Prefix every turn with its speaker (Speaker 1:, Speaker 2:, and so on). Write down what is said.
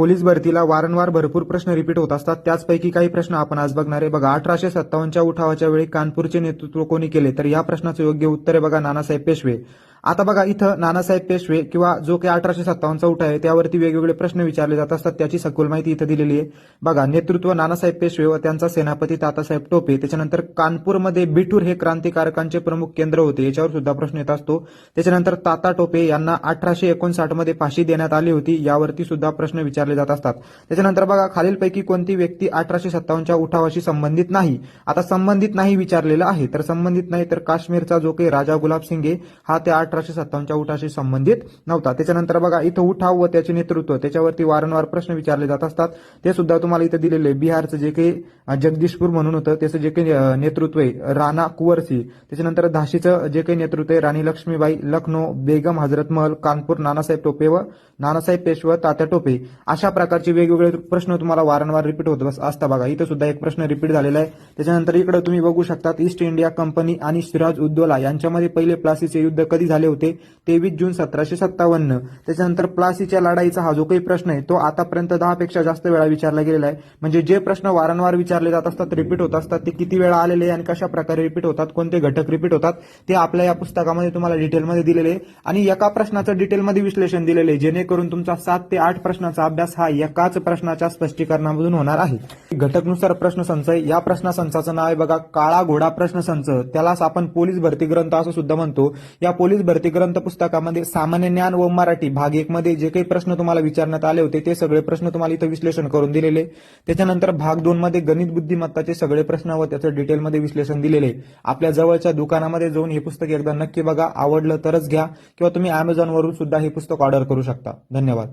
Speaker 1: Police भरतीला वारंवार भरपूर प्रश्न रिपीट होत असतात. त्याचपैकी काही प्रश्न आपण आज बघणार आहे. बघा अठराशे सत्तावन्नच्या उठावाच्या वेळी कानपूरचे नेतृत्व कोणी केले? तर या प्रश्नाचं योग्य उत्तर आहे बघा नानासाहेब पेशवे. आता बघा इथं नानासाहेब पेशवे किंवा जो काही अठराशे सत्तावन्नचा उठा आहे त्यावरती वेगवेगळे प्रश्न विचारले जात असतात. त्याची सखोल माहिती इथं दिलेली आहे. बघा नेतृत्व नानासाहेब पेशवे व त्यांचा सेनापती तातासाहेब टोपे त्याच्यानंतर कानपूरमध्ये बिठूर हे क्रांतिकारकांचे प्रमुख केंद्र होते याच्यावर सुद्धा प्रश्न येत असतो. त्याच्यानंतर ताता टोपे यांना अठराशे एकोणसाठमध्ये फाशी देण्यात आली होती यावरती सुद्धा प्रश्न विचारले जात असतात. त्याच्यानंतर बघा खालीलपैकी कोणती व्यक्ती अठराशे सत्तावन्नच्या उठावाशी संबंधित नाही? आता संबंधित नाही विचारलेलं आहे तर संबंधित नाही तर काश्मीरचा जो काही राजा गुलाब सिंगे हा त्या अठराशे सत्तावन्नच्या उठाशी संबंधित नव्हता. त्याच्यानंतर बघा इथं उठाव व त्याचे नेतृत्व त्याच्यावरती वारंवार प्रश्न विचारले जात असतात. ते सुद्धा तुम्हाला इथं दिलेले आहे. बिहारचं जे काही जगदीशपूर म्हणून होतं त्याचं जे काही नेतृत्व आहे राणा कुंवरसी. त्याच्यानंतर झाशीचं जे काही नेतृत्व आहे राणी लक्ष्मीबाई लखनौ बेगम हजरत महल कानपूर नानासाहेब टोपे व नानासाहेब पेशवा तात्या टोपे. अशा प्रकारचे वेगवेगळे प्रश्न तुम्हाला वारंवार रिपीट होत बस- असता बघा. इथं सुद्धा एक प्रश्न रिपीट झालेला आहे. त्याच्यानंतर इकडे तुम्ही बघू शकतात ईस्ट इंडिया कंपनी आणि सिराज उद्दोला यांच्यामध्ये पहिले प्लासीचे युद्ध कधी झाले? होते. तेवीस जून सतराशे सत्तावन्न. त्याच्यानंतर प्लासीच्या लढाईचा हा जो काही प्रश्न आहे तो आतापर्यंत दहा पेक्षा जास्त वेळा विचारला गेलेला आहे. म्हणजे जे प्रश्न वारंवार विचारले जात असतात रिपीट होत असतात ते किती वेळा आलेले आणि कशा प्रकारे रिपीट होतात कोणते घटक रिपीट होतात ते आपल्या या पुस्तकामध्ये तुम्हाला डिटेलमध्ये दिलेले आहे. आणि एका प्रश्नाचं डिटेलमध्ये विश्लेषण दिलेले आहे जेणेकरून तुमचा सात ते आठ प्रश्नाचा अभ्यास हा एकाच प्रश्नाच्या स्पष्टीकरणामधून होणार आहे. घटकनुसार प्रश्नसंच आहे या प्रश्नसंचाचं नाव आहे बघा काळा घोडा प्रश्नसंच त्यालाच आपण पोलीस भरती ग्रंथ असं सुद्धा म्हणतो. या पोलीस भरती ग्रंथ पुस्तकामध्ये सामान्य ज्ञान व मराठी भाग एक मध्ये जे काही प्रश्न तुम्हाला विचारण्यात आले होते ते सगळे प्रश्न तुम्हाला इथं विश्लेषण करून दिलेले. त्याच्यानंतर भाग दोन मध्ये गणित बुद्धिमत्ताचे सगळे प्रश्न व त्याचं डिटेलमध्ये विश्लेषण दिलेले. आपल्या जवळच्या दुकानामध्ये जाऊन हे पुस्तक एकदा नक्की बघा. आवडलं तरच घ्या किंवा तुम्ही अमेझॉनवरून सुद्धा हे पुस्तक ऑर्डर करू शकता. धन्यवाद.